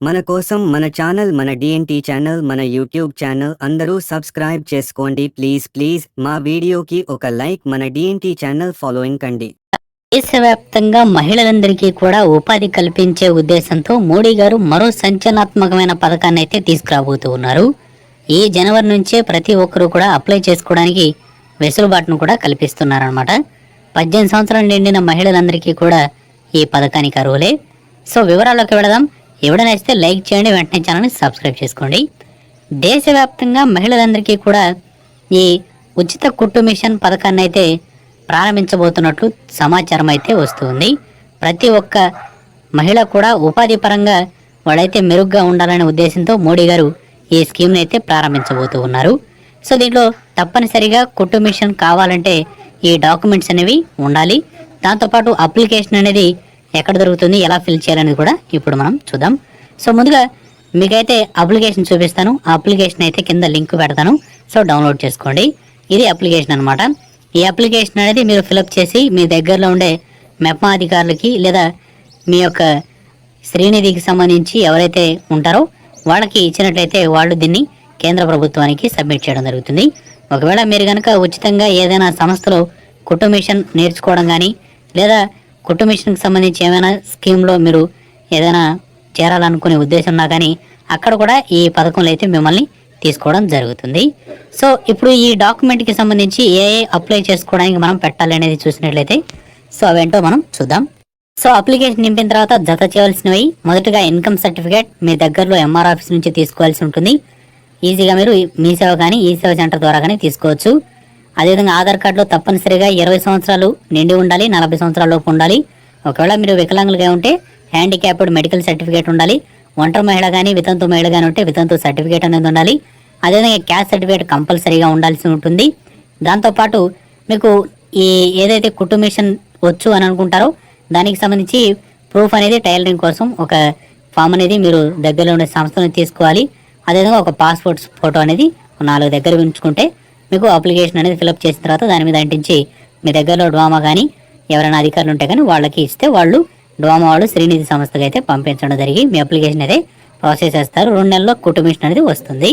మన కోసం మన ఛానల్ మన డిఎన్టీ ఛానల్ మన యూట్యూబ్ ఛానల్ అందరూ సబ్స్క్రైబ్ చేసుకోండి. ప్లీజ్ ప్లీజ్ మా వీడియోకి ఒక లైక్ మన డిఎన్టీ ఛానల్ ఫాలోయింగ్ కండి. దేశవ్యాప్తంగా మహిళలందరికీ కూడా ఉపాధి కల్పించే ఉద్దేశంతో మోడీ గారు మరో సంచలనాత్మకమైన పథకాన్ని అయితే తీసుకురాబోతూ ఉన్నారు. ఈ జనవరి నుంచే ప్రతి ఒక్కరూ కూడా అప్లై చేసుకోవడానికి వెసులుబాటును కూడా కల్పిస్తున్నారనమాట పద్దెనిమిది సంవత్సరాలు నిండిన మహిళలందరికీ కూడా ఈ పథకానికి అర్హులే. సో వివరాల్లోకి వెళదాం. ఎవడ నచ్చితే లైక్ చేయండి వెంటనే ఛానల్ని సబ్స్క్రైబ్ చేసుకోండి. దేశవ్యాప్తంగా మహిళలందరికీ కూడా ఈ ఉచిత కుట్టు మిషన్ పథకాన్ని అయితే ప్రారంభించబోతున్నట్లు సమాచారం అయితే వస్తుంది. ప్రతి ఒక్క మహిళ కూడా ఉపాధి పరంగా వాళ్ళైతే మెరుగ్గా ఉండాలనే ఉద్దేశంతో మోడీ గారు ఈ స్కీమ్ని అయితే ప్రారంభించబోతూ ఉన్నారు. సో దీంట్లో తప్పనిసరిగా కుట్టు మిషన్ కావాలంటే ఈ డాక్యుమెంట్స్ అనేవి ఉండాలి. దాంతోపాటు అప్లికేషన్ అనేది ఎక్కడ దొరుకుతుంది ఎలా ఫిల్ చేయాలనేది కూడా ఇప్పుడు మనం చూద్దాం. సో ముందుగా మీకైతే అప్లికేషన్ చూపిస్తాను. ఆ అప్లికేషన్ అయితే కింద లింక్ పెడతాను. సో డౌన్లోడ్ చేసుకోండి. ఇది అప్లికేషన్ అన్నమాట. ఈ అప్లికేషన్ అనేది మీరు ఫిలప్ చేసి మీ దగ్గరలో ఉండే మెప్మా అధికారులకి లేదా మీ యొక్క శ్రీనిధికి సంబంధించి ఎవరైతే ఉంటారో వాళ్ళకి ఇచ్చినట్లయితే వాళ్ళు దీన్ని కేంద్ర ప్రభుత్వానికి సబ్మిట్ చేయడం జరుగుతుంది. ఒకవేళ మీరు కనుక ఉచితంగా ఏదైనా సంస్థలో కుటుంబ మిషన్ నేర్చుకోవడం కానీ లేదా కుటుంబ మిషన్కి సంబంధించి ఏమైనా స్కీమ్లో మీరు ఏదైనా చేరాలనుకునే ఉద్దేశం ఉన్నా కానీ అక్కడ కూడా ఈ పథకంలో అయితే మిమ్మల్ని తీసుకోవడం జరుగుతుంది. సో ఇప్పుడు ఈ డాక్యుమెంట్కి సంబంధించి ఏ ఏ అప్లై చేసుకోవడానికి మనం పెట్టాలి అనేది చూసినట్లయితే సో అవేంటో మనం చూద్దాం. సో అప్లికేషన్ నింపిన తర్వాత జత చేయవలసినవి మొదటగా ఇన్కమ్ సర్టిఫికేట్ మీ దగ్గరలో ఎంఆర్ ఆఫీస్ నుంచి తీసుకోవాల్సి ఉంటుంది. ఈజీగా మీరు మీ సేవ కానీ ఈ సేవ సెంటర్ ద్వారా కానీ తీసుకోవచ్చు. అదేవిధంగా ఆధార్ కార్డులో తప్పనిసరిగా ఇరవై సంవత్సరాలు నిండి ఉండాలి నలభై సంవత్సరాల లోపు ఉండాలి. ఒకవేళ మీరు వికలాంగులుగా ఉంటే హ్యాండిక్యాప్డ్ మెడికల్ సర్టిఫికేట్ ఉండాలి. ఒంటరి మహిళ కానీ వితంతు మహిళ కానీ ఉంటే వితంతు సర్టిఫికేట్ అనేది ఉండాలి. అదేవిధంగా క్యాస్ట్ సర్టిఫికేట్ కంపల్సరీగా ఉండాల్సి ఉంటుంది. దాంతోపాటు మీకు ఈ ఏదైతే కుటుంబేషన్ వచ్చు అని అనుకుంటారో దానికి సంబంధించి ప్రూఫ్ అనేది టైలరింగ్ కోసం ఒక ఫామ్ అనేది మీరు దగ్గరలో ఉండే సంస్థను తీసుకోవాలి. అదేవిధంగా ఒక పాస్పోర్ట్ ఫోటో అనేది నాలుగు దగ్గర ఉంచుకుంటే మీకు అప్లికేషన్ అనేది ఫిలప్ చేసిన తర్వాత దాని మీద అంటించి మీ దగ్గరలో డ్వామా కానీ ఎవరైనా అధికారులు ఉంటే కానీ వాళ్ళకి ఇస్తే వాళ్ళు డ్వామా వాళ్ళు శ్రీనిధి సంస్థకి అయితే పంపించడం జరిగి మీ అప్లికేషన్ అయితే ప్రాసెస్ చేస్తారు. రెండు నెలల్లో కుటుంబ అనేది వస్తుంది.